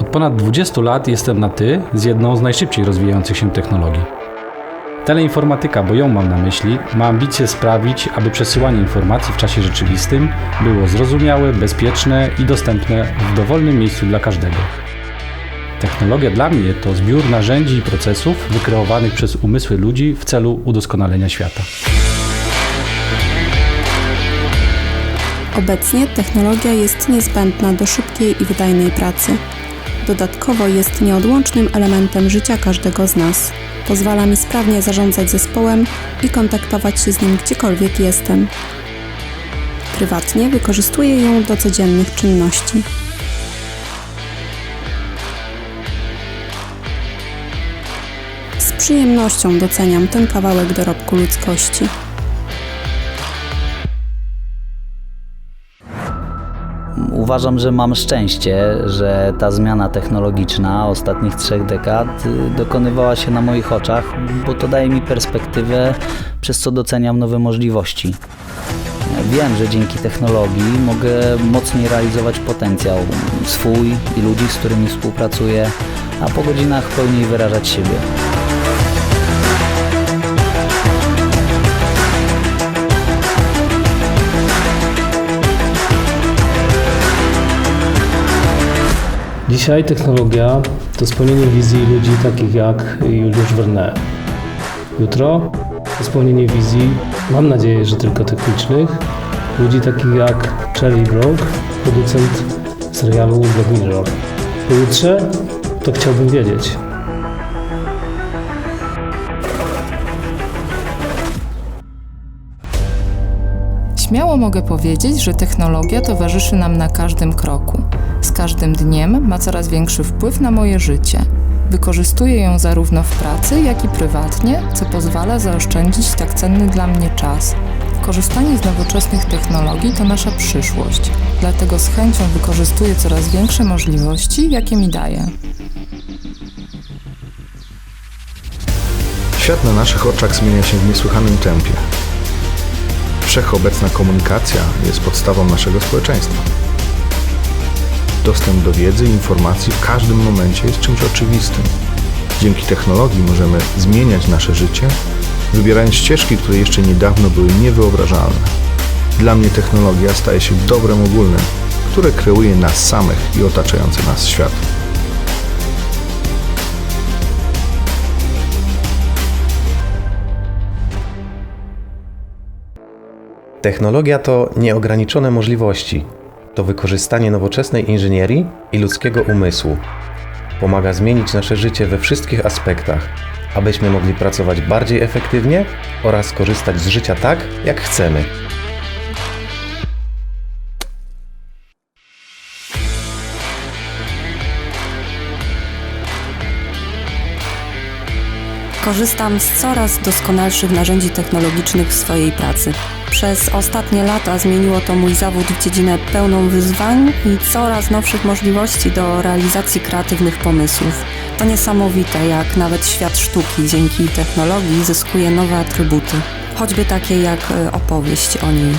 Od ponad 20 lat jestem na ty z jedną z najszybciej rozwijających się technologii. Teleinformatyka, bo ją mam na myśli, ma ambicje sprawić, aby przesyłanie informacji w czasie rzeczywistym było zrozumiałe, bezpieczne i dostępne w dowolnym miejscu dla każdego. Technologia dla mnie to zbiór narzędzi i procesów wykreowanych przez umysły ludzi w celu udoskonalenia świata. Obecnie technologia jest niezbędna do szybkiej i wydajnej pracy. Dodatkowo jest nieodłącznym elementem życia każdego z nas. Pozwala mi sprawnie zarządzać zespołem i kontaktować się z nim gdziekolwiek jestem. Prywatnie wykorzystuję ją do codziennych czynności. Z przyjemnością doceniam ten kawałek dorobku ludzkości. Uważam, że mam szczęście, że ta zmiana technologiczna ostatnich trzech dekad y, dokonywała się na moich oczach, bo to daje mi perspektywę, przez co doceniam nowe możliwości. Wiem, że dzięki technologii mogę mocniej realizować potencjał swój i ludzi, z którymi współpracuję, a po godzinach pełniej wyrażać siebie. Dzisiaj technologia to spełnienie wizji ludzi takich jak Juliusz Verne. Jutro to spełnienie wizji, mam nadzieję, że tylko technicznych, ludzi takich jak Charlie Brock, producent serialu Black Mirror. Pojutrze to chciałbym wiedzieć. Śmiało mogę powiedzieć, że technologia towarzyszy nam na każdym kroku. Z każdym dniem ma coraz większy wpływ na moje życie. Wykorzystuję ją zarówno w pracy, jak i prywatnie, co pozwala zaoszczędzić tak cenny dla mnie czas. Korzystanie z nowoczesnych technologii to nasza przyszłość, dlatego z chęcią wykorzystuję coraz większe możliwości, jakie mi daje. Świat na naszych oczach zmienia się w niesłychanym tempie. Wszechobecna komunikacja jest podstawą naszego społeczeństwa. Dostęp do wiedzy i informacji w każdym momencie jest czymś oczywistym. Dzięki technologii możemy zmieniać nasze życie, wybierając ścieżki, które jeszcze niedawno były niewyobrażalne. Dla mnie technologia staje się dobrem ogólnym, które kreuje nas samych i otaczający nas świat. Technologia to nieograniczone możliwości. To wykorzystanie nowoczesnej inżynierii i ludzkiego umysłu. Pomaga zmienić nasze życie we wszystkich aspektach, abyśmy mogli pracować bardziej efektywnie oraz korzystać z życia tak, jak chcemy. Korzystam z coraz doskonalszych narzędzi technologicznych w swojej pracy. Przez ostatnie lata zmieniło to mój zawód w dziedzinę pełną wyzwań i coraz nowszych możliwości do realizacji kreatywnych pomysłów. To niesamowite, jak nawet świat sztuki dzięki technologii zyskuje nowe atrybuty, choćby takie jak e, opowieść o niej.